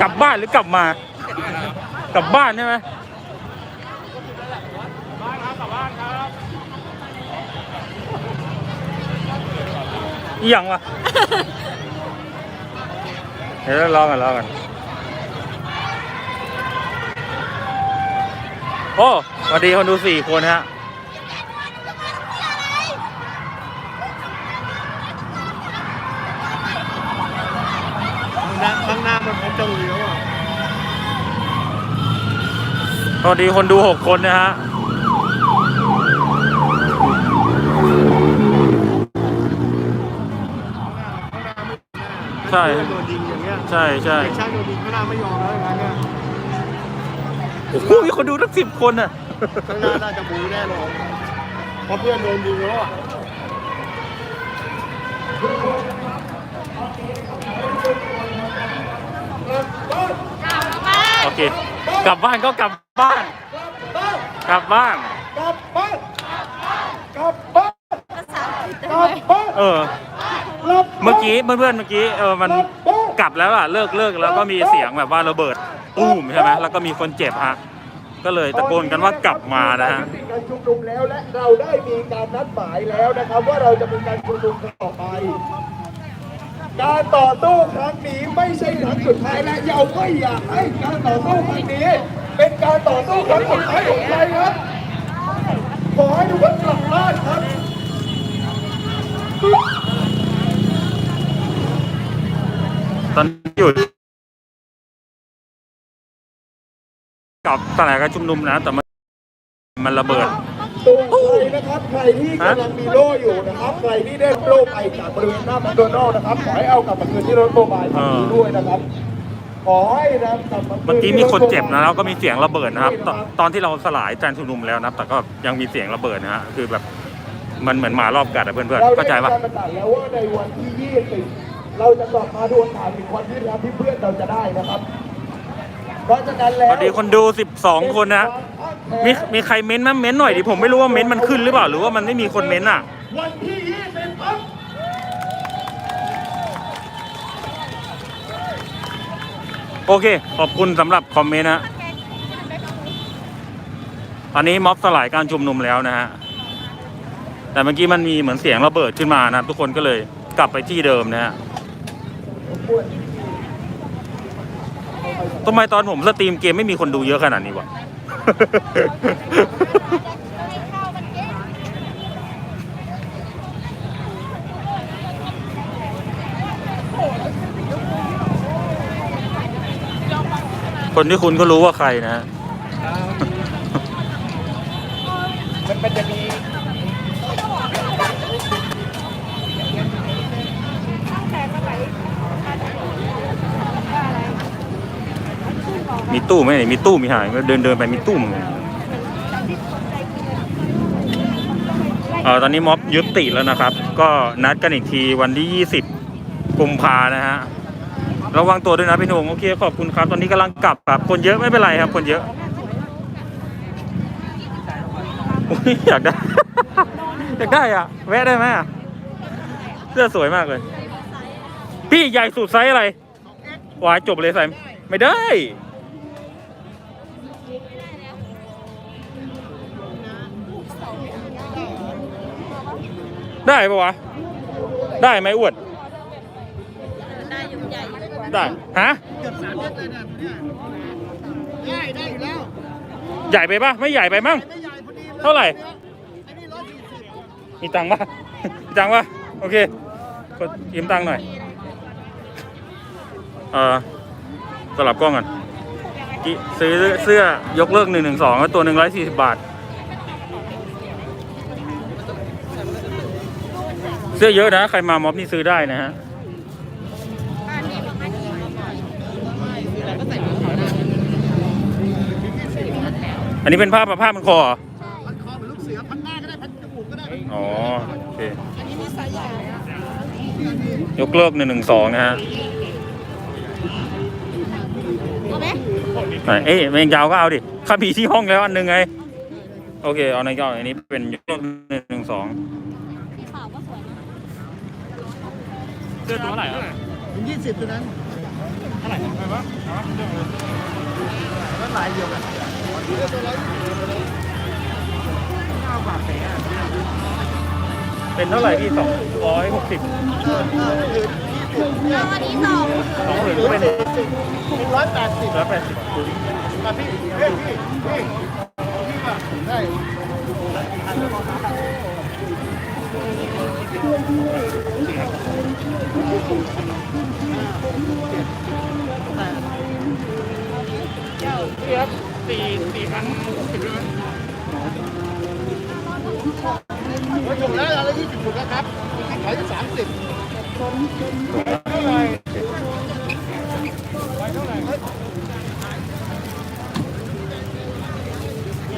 กลับบ้านหรือกลับมา กลับบ้านใช่ไหมอีหยังวะเดี๋ยวรอกันรอกันโอ้สวัสดีคนดูสี่คนฮะข้างหน้ามันพบจะมีแล้วอะ สวัสดีคนดูหกคนนะฮะใช่โดนยิงอย่างเงี้ยใช่ใช่เด็กช่างโดนยิงข้างหน้าไม่ยอมแล้วอย่างนั้นเนี่ยโอ้โหมีคนดูตั้งสิบคนอะข้างหน้าน่าจะบูแน่นอนเพราะเพื่อนโดนยิงแล้วอะโอเค กลับบ้านก็กลับ บ้าน กลับบ้าน กลับบ้านกลับบ้านกลับบ้านเออ เมื่อกี้เพื่อนๆเมื่อกี้เออมันกลับแล้วอะเลิกเลิกแล้วก็มีเสียงแบบว่าระเบิดตู้มใช่ไหมแล้วก็มีคนเจ็บฮะก็เลยตะโกนกันว่ากลับมานะฮะมีการชุมนุมแล้วและเราได้มีการนัดหมายแล้วนะครับว่าเราจะมีการชุมนุมกันต่อไป การต่อสู้ครั้งนี้ไม่ใช่ครั้งสุดท้ายและเราไม่อยากให้การต่อสู้ครั้งนี้ เป็นการต่อสู้ครั้งสุดท้ายของใครครับ ขอให้ทุกคนกลับบ้านครับตอนนี้อยู่กับสลายการชุมนุมนะ แต่มันมันระเบิดตัวใครนะครับใครที่กำลังมีโล่อยู่นะครับใครที่ได้โล่ไปจากบริเวณหน้าแมคโดนัลล์นะครับขอให้เอากลับมาคืนที่รถโมบายคันนี้ด้วยนะครับ ขอให้นะกลับมาคืนเมื่อกี้ที่มีรถคนโมบายเจ็บนะแล้วก็มีเสียงระเบิดนะครับ ตอนตอนที่เราสลายการชุมนุมแล้วนะครับ แต่ก็ยังมีเสียงระเบิดนะฮะคือแบบมันเหมือนหมารอบกัดอะเพื่อนเราๆได้เข้าใจปะมีการประกาศแล้วว่าในวันที่20เราจะกลับมาดวลถามอีกวันที่แล้วที่เพื่อนเราจะได้นะครับเพราะฉะนั้นสแล้ววัสดีคนดู12คนนะมีมีใครเม้นต์มั้ยเม้นต์หน่อยดิผมไม่รู้ว่าเม้นต์มันขึ้นหรือเปล่าหรือว่ามันไม่มีคนเม้นต์อะวันที่ โอเค ขอบคุณสำหรับคอมเมนต์นะตอนนี้ม็อบสลายการชุมนุมแล้วนะฮะ แต่เมื่อกี้มันมีเหมือนเสียงระเบิดขึ้นมานะ ทุกคนก็เลยกลับไปที่เดิมนะฮะทำไมตอนผมสตรีมเกมไม่มีคนดูเยอะขนาดนี้วะ คนที่คุณก็รู้ว่าใครนะมันมันจะมีมีตู้ไหมมีตู้มีหายเดินเดินไปมีตู้มั้ยเออตอนนี้ม็อบยุติแล้วนะครับ ก็นัดกันอีกทีวันที่ 20 กุมภานะฮะ ระวังตัวด้วยนะพี่หนุ่มโอเคขอบคุณครับ ตอนนี้กำลังกลับครับคนเยอะไม่เป็นไรครับ คนเยอะอยากได้ อยากได้อะแวะได้ไหมอะเสื้อสวยมากเลย พี่ใหญ่สุดไซส์อะไรวายจบเลยใส่ไม่ได้ ได้ปะวะ ได้ไหมอวด ได้ฮะได้ได้อยู่แล้วใหญ่ไปปะไม่ใหญ่ไปมั้งไม่ใหญ่พอดีเท่าไหร่ไอ้นี่ร้อยสี่สิบมีตังค์ปะมีตังค์ปะโอเคกดยืมตังค์หน่อยเออสลับกล้องกันกิซื้อเสื้อยกเลิกหนึ่งหนึ่งสองตัวหนึ่งร้อยสี่สิบบาท เสื้อเยอะนะ ใครมาม็อบนี่ซื้อได้นะฮะ อันนี้เป็นผ้าผ้ามันคอเหรอพันคอเหมือนลูกเสือพันหน้าก็ได้พันจมูกก็ได้อ๋อโอเคยกเลิกหนึ่งหนึ่งสองนะฮะเอาไหมไหนเอ้ยแมงยาวก็เอาดิข้ามีที่ห้องแล้วอันหนึ่งไง โอเค เอาในเก้าอันนี้เป็นยกหนึ่งสองสีขาวก็สวยนะเสื้อตัวเท่าไหร่ครับถึงยี่สิบตัวนั้นเท่าไหร่ไปวะก็หลายเดียวกัน เป็นเท่าไหร่พี่สองร้อยหกสิบแล้วอันนี้สองสองหมื่นก็เป็นร้อยแปดสิบร้อยแปดสิบมาพี่เฮ้ยพี่พี่พี่มาได้พี่ครับ สี่สี่พันสิบเลยมาถูกแล้วอะไรยี่สิบถูกแล้วครับขายสามสิบเท่าไหร่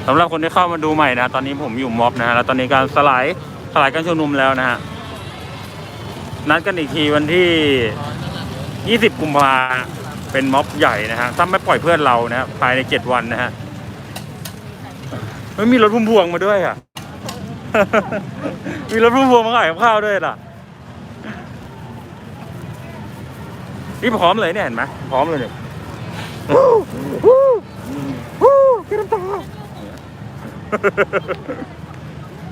สำหรับคนที่เข้ามาดูใหม่นะ ตอนนี้ผมอยู่ม็อบนะฮะ แล้วตอนนี้การสลายสลายการชุมนุมแล้วนะฮะ นัดกันอีกทีวันที่ 20 กุมภา เป็นม็อบใหญ่นะฮะถ้าไม่ปล่อยเพื่อนเรานะฮะภายใน7วันนะฮะไม่มีรถพุ่มพวงมาด้วยอะ มีรถพุ่มพวงมาขายกับข้าวด้วยล่ะนี่พร้อมเลยเนี่ยเห็นไหมพร้อมเลยเนี่ยวู้วู้วู้กินน้ำตา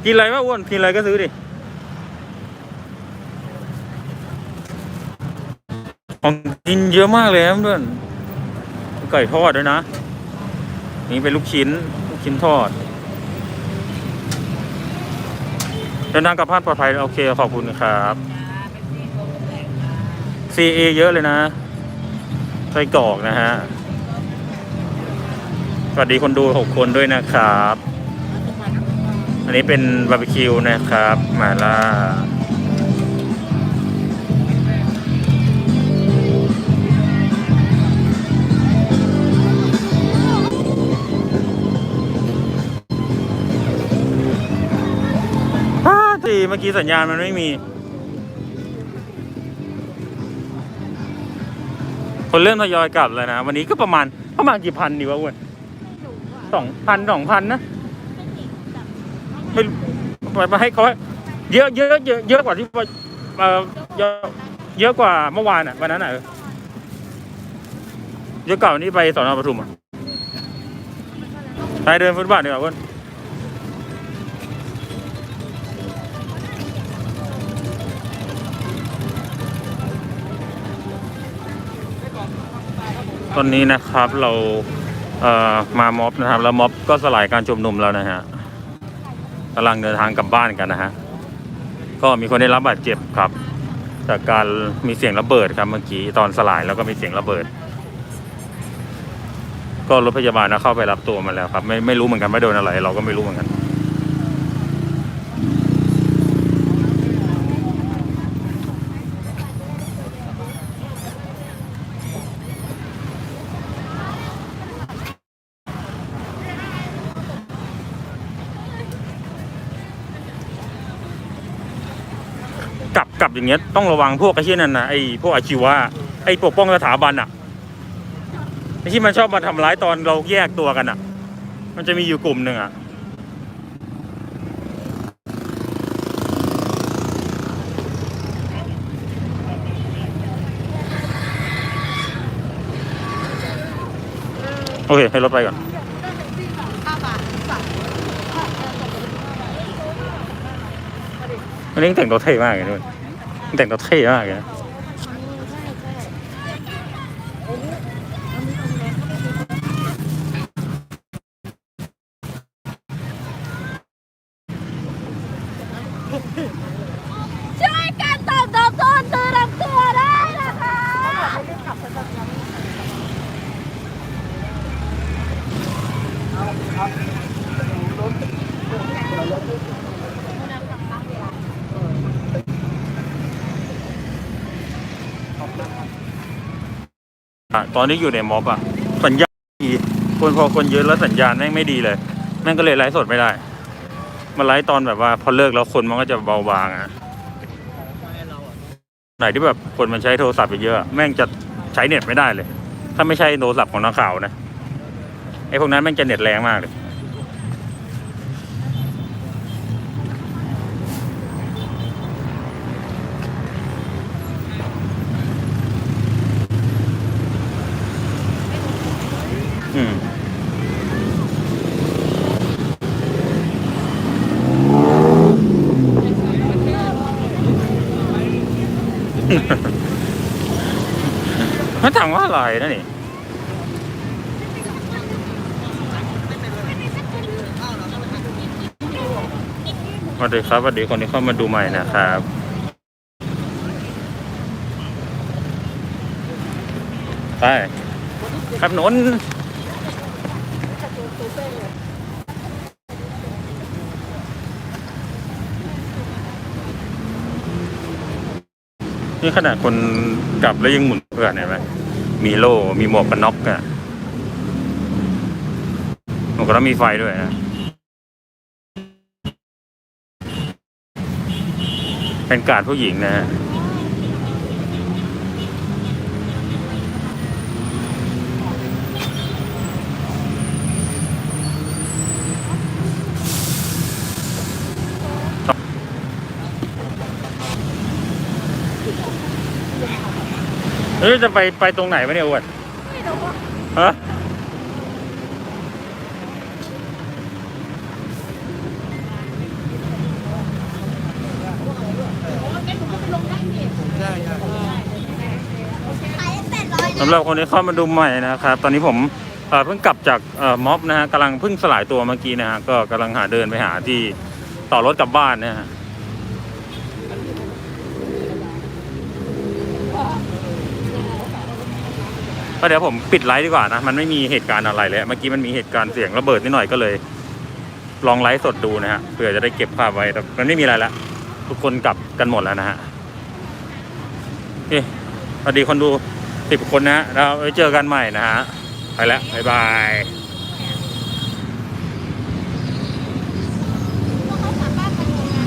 กินอะไรวะอ้วนกินอะไรก็ซื้อดิ ของกินเยอะมากเลยเพื่อนไก่ทอดด้วยนะ นี่เป็นลูกชิ้น ลูกชิ้นทอด เดินทางกลับบ้านปลอดภัยโอเค ขอบคุณครับ CA เยอะเลยนะไส้กรอกนะฮะ สวัสดีคนดูหกคนด้วยนะครับ อันนี้เป็นบาร์บีคิวนะครับ หมาล่า เมื่อกี้สัญญาณมันไม่มี คนเริ่มทยอยกลับแล้วนะ วันนี้ก็ประมาณประมาณกี่พันดีวะอ้วนสองพันสองพันนะไม่ไปไปให้เขาเยอะเยอะเยอะเยอะกว่าที่เออเยอะเยอะกว่าเมื่อวานอะวันนั้นอะเยอะกว่าวันนี้ไปสอนอปทุมอะไปเดินฟุตบาทดีกว่าอ้วน ตอนนี้นะครับเราเอ่อมาม็อบนะครับ แล้วม็อบก็สลายการชุมนุมแล้วนะฮะกำลังเดินทางกลับบ้านกันนะฮะก็มีคนได้รับบาดเจ็บครับ จากการมีเสียงระเบิดครับเมื่อกี้ตอนสลายแล้วก็มีเสียงระเบิด ก็รถพยาบาลนะเข้าไปรับตัวมาแล้วครับ ไม่ไม่รู้เหมือนกันว่าโดนอะไร เราก็ไม่รู้เหมือนกัน ลับกลับอย่างเงี้ยต้องระวังพวกไอ้ที่นั่นนะไอ้พวกอาชีวะไอ้ปกป้องสถาบันอะไอ้ที่มันชอบมาทำร้ายตอนเราแยกตัวกันอะ มันจะมีอยู่กลุ่มหนึ่งอะโอเคให้รถไปก่อน ห้าบาทสาม วันนี้แต่งตัวเท่มากเลยด้วยแต่งตัวเท่มากเลยนะ ช่วยกันตอบตอบต้นตัวรับตัวได้นะคะ อะตอนนี้อยู่ในม็อบอะสัญญาณดีคนพอคนเยอะแล้วสัญญาณแม่งไม่ดีเลย แม่งก็เลยไลฟ์สดไม่ได้มาไลฟ์ตอนแบบว่า พอเลิกแล้วคนมันก็จะเบาบางอะไหนที่แบบคนมันใช้โทรศัพท์เยอะ แม่งจะใช้เน็ตไม่ได้เลย ถ้าไม่ใช่โทรศัพท์ของนักข่าวนะไอพวกนั้นแม่งจะเน็ตแรงมากเลย มันถามว่าอร่อยนะนี่สวัสดีครับสวัสดีคนที่เข้ามาดูใหม่นะครับไปครับนนท์ นี่ขนาดคนกลับแล้วยังหมุนเพื่อนเห็นไหมมีโล่ มีหมวกกันน็อกอะหมวกกันน็อกมีไฟด้วยนะเป็นการผู้หญิงนะฮะ เอ้ยจะไปไปตรงไหนวะเนี่ยอ้วนไม่รู้ว่าฮะสำหรับคนที่เข้ามาดูใหม่นะครับ ตอนนี้ผมเอ่อเพิ่งกลับจากเอ่อม็อบนะฮะกำลังเพิ่งสลายตัวเมื่อกี้นะฮะก็กำลังหาเดินไปหาที่ต่อรถกลับบ้านนะฮะ ก็เดี๋ยวผมปิดไลฟ์ดีกว่านะ มันไม่มีเหตุการณ์อะไรเลย เมื่อกี้มันมีเหตุการณ์เสียงระเบิดนิดหน่อยก็เลย ลองไลฟ์สดดูนะฮะเผื่อจะได้เก็บภาพไว้แต่มันไม่มีอะไรละทุกคนกลับกันหมดแล้วนะฮะเอเคสวัสดีคนดูสิบคนนะฮะแล้วไว้เจอกันใหม่นะฮะไปแล้วบ๊ายบาย